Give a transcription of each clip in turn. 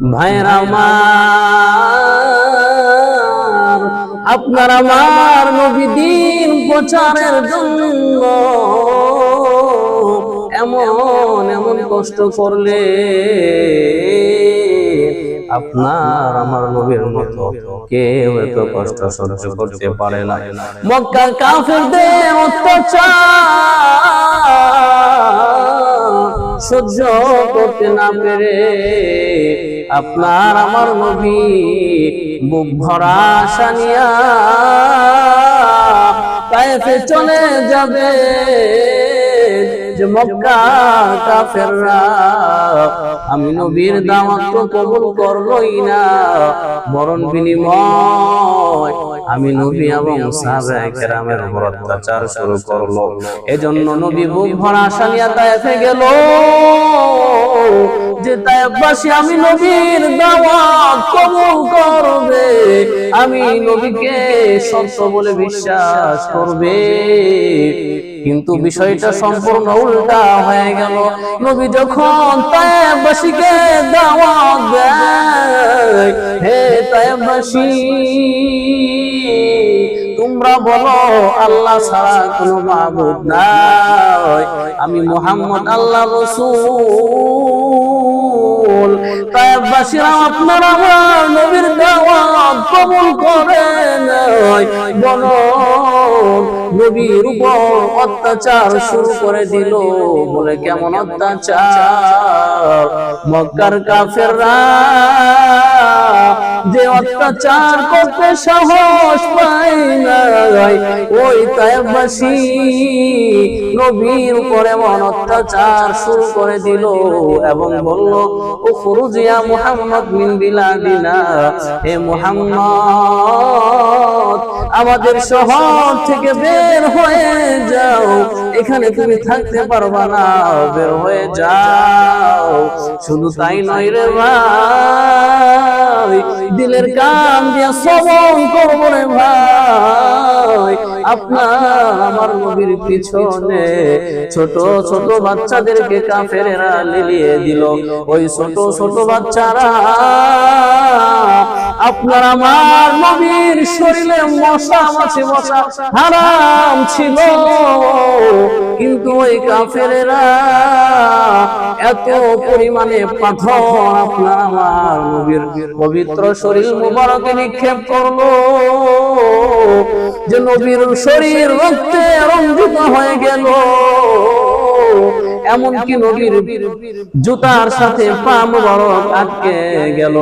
ভাইরা আমার, আপনার আমার নবী দিন প্রচারের জন্য এমন এমন কষ্ট করলে আপনার আমার নবীর মতো কেউ এত কষ্ট সহ্য করতে পারে না। মক্কার কাফেরদের অত্যাচার সহ্য করতে না পেরে আপনার আমার নবী বুক ভরা সানিয়া চলে যাবে। আমি নবীর দাওয়াত তো কবুল করবই না। বরণ বিনিময় আমি নবী এবং সাহাবায়ে কেরামের উপর অত্যাচার শুরু করল। এজন্য নবী বুক ভরা সানিয়া তাইফে গেল। যে তাইফবাসী আমি নবীর দাওয়াত কবুল করবে। আমি নবীকে সত্য বলে বিশ্বাস করবে। কিন্তু বিষয়টা সম্পূর্ণ উল্টা হয়ে গেল। নবী যখন তায়েববাসীকে দাওয়াত দেয় হে তায়েববাসী তোমরা বলো আল্লাহ ছাড়া কোনো মাবুদ নাই। আমি মোহাম্মদ আল্লাহ রসুল। নবীর বলো নবীর উপর অত্যাচার শুরু করে দিল বলে কেমন অত্যাচার? মক্কার কাফেররা যে অত্যাচার করতে সাহস পায় না ওই তাইবাসী নবীর উপর এমন অত্যাচার শুরু করে দিল এবং বলল ও ফুরুজিয়া মুহাম্মদ মিন বিলাদিনা, হে মুহাম্মদ, আমাদের শহর থেকে বের হয়ে যাও, এখানে তুমি থাকতে পারবা না, বের হয়ে যাও। শুধু তাই নয় রে ভাই। দিলের কান দিয়া শ্রবণ করব রে ভাই। আপনার আমার নবীর পিছনে ছোট ছোট বাচ্চাদেরকে কাফেরেরা লিলিয়ে দিল। ওই ছোট ছোট বাচ্চারা, আপনার আমার নবীর শরীরে মশা মাছি মশা হারাম ছিল। ওই কাফেরেরা এত পরিমাণে পাথর আপনার আমার নবীর পবিত্র শরীর মুবারকে নিক্ষেপ করল যে নবীর শরীর রক্তে রঞ্জিত হয়ে গেল। এমনকি নবীর জুতার সাথে পা মুবারক আটকে গেল।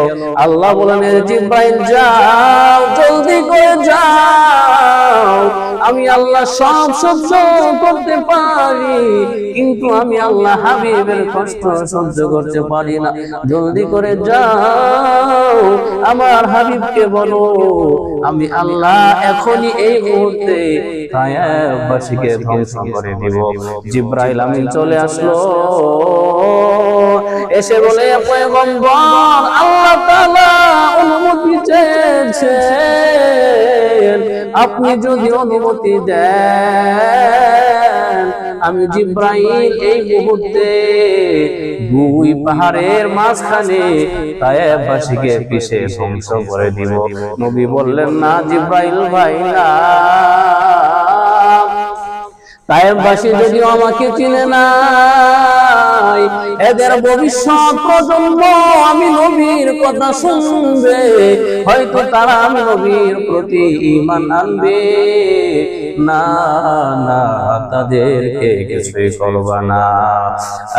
আল্লাহ বলেন জিব্রাইল, যাও, জলদি করে যাও। আমি আল্লাহ সব সহ্য করতে পারি কিন্তু আমি আল্লাহ হাবিবের কষ্ট সহ্য করতে পারি না। জলদি করে যাও, আমার হাবিবকে বলো, আমি আল্লাহ এখনই এই মুহূর্তে কায়াবাসীকে ধ্বংস করে দিব। জিব্রাইল আমিন চলে আসলো। এসে বলে পয়গম্বর, আল্লাহ তাআলা অনুমতি চেয়েছেন। আপনি যদি অনুমতি দেন আমি জিব্রাইল এই মুহূর্তে দুই পাহাড়ের মাঝখানে তায়েবাসীকে পিছে ধ্বংস করে দিব। নবী বললেন না জিব্রাইল ভাই না। তায়েববাসী যদিও আমাকে চিনে নাই এদের ভবিষ্যৎ প্রজন্ম, আমি নবীর কথা শুনবে। হয়তো তারা আমি নবীর প্রতি ইমান আনবে। না না, তাদেরকে কিছুই করবা না।